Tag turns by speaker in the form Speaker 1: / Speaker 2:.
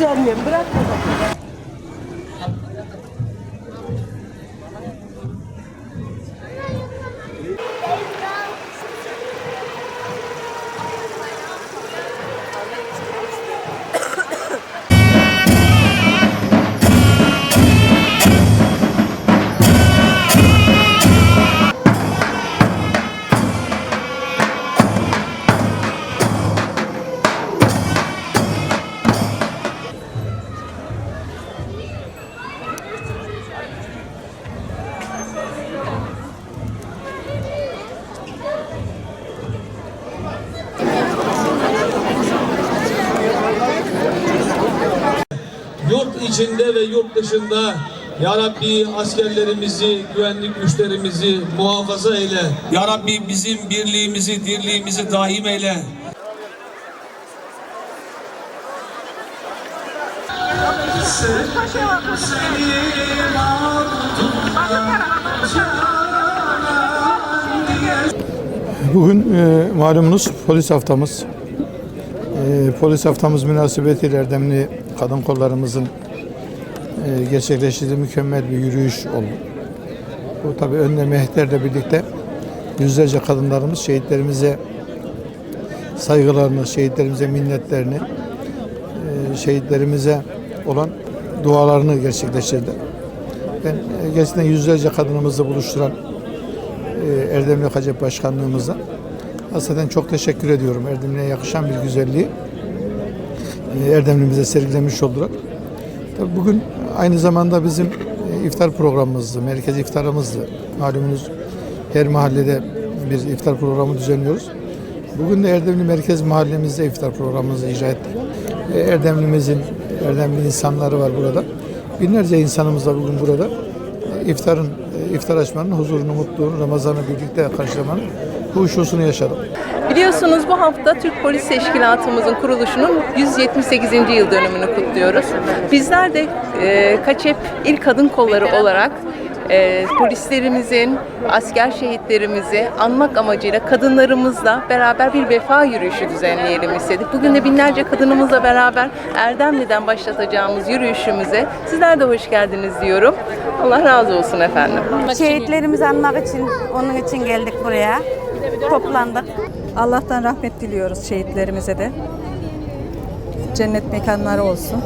Speaker 1: vermeyeyim. Bırak.
Speaker 2: Yurt içinde ve yurt dışında Ya Rabbi askerlerimizi, güvenlik güçlerimizi muhafaza eyle. Ya Rabbi bizim birliğimizi, dirliğimizi daim eyle.
Speaker 3: Bugün e, malumunuz polis haftamız. E, polis haftamız münasebetiyle Erdemli kadın kollarımızın e, gerçekleştirdiği mükemmel bir yürüyüş oldu. Bu tabi önde mehterle birlikte yüzlerce kadınlarımız şehitlerimize saygılarını, şehitlerimize minnetlerini, e, şehitlerimize olan dualarını gerçekleştirdi. Ben e, gerçekten yüzlerce kadınımızı buluşturan e, Erdemli Kacep Başkanlığımıza hasreten çok teşekkür ediyorum. Erdemli'ye yakışan bir güzelliği e, Erdemli'mize sergilemiş oldular. Tabii bugün aynı zamanda bizim e, iftar programımızdı, merkez iftarımızdı. Malumunuz her mahallede bir iftar programı düzenliyoruz. Bugün de Erdemli Merkez Mahallemizde iftar programımızı icra ettik. Erdemli'mizin, Erdemli insanları var burada. Binlerce insanımız da bugün burada. E, İftarın, e, iftar açmanın huzurunu, mutluluğunu, Ramazan'ı birlikte karşılamanın huşusunu yaşadım.
Speaker 1: Biliyorsunuz bu hafta Türk Polis Teşkilatımızın kuruluşunun 178. yıl dönümünü kutluyoruz. Bizler de e, Kaçep İl Kadın Kolları olarak e, polislerimizin, asker şehitlerimizi anmak amacıyla kadınlarımızla beraber bir vefa yürüyüşü düzenleyelim istedik. Bugün de binlerce kadınımızla beraber Erdemli'den başlatacağımız yürüyüşümüze sizler de hoş geldiniz diyorum. Allah razı olsun efendim.
Speaker 4: Şehitlerimizi anmak için, onun için geldik buraya. Toplandık.
Speaker 5: Allah'tan rahmet diliyoruz şehitlerimize de. Cennet mekanları olsun.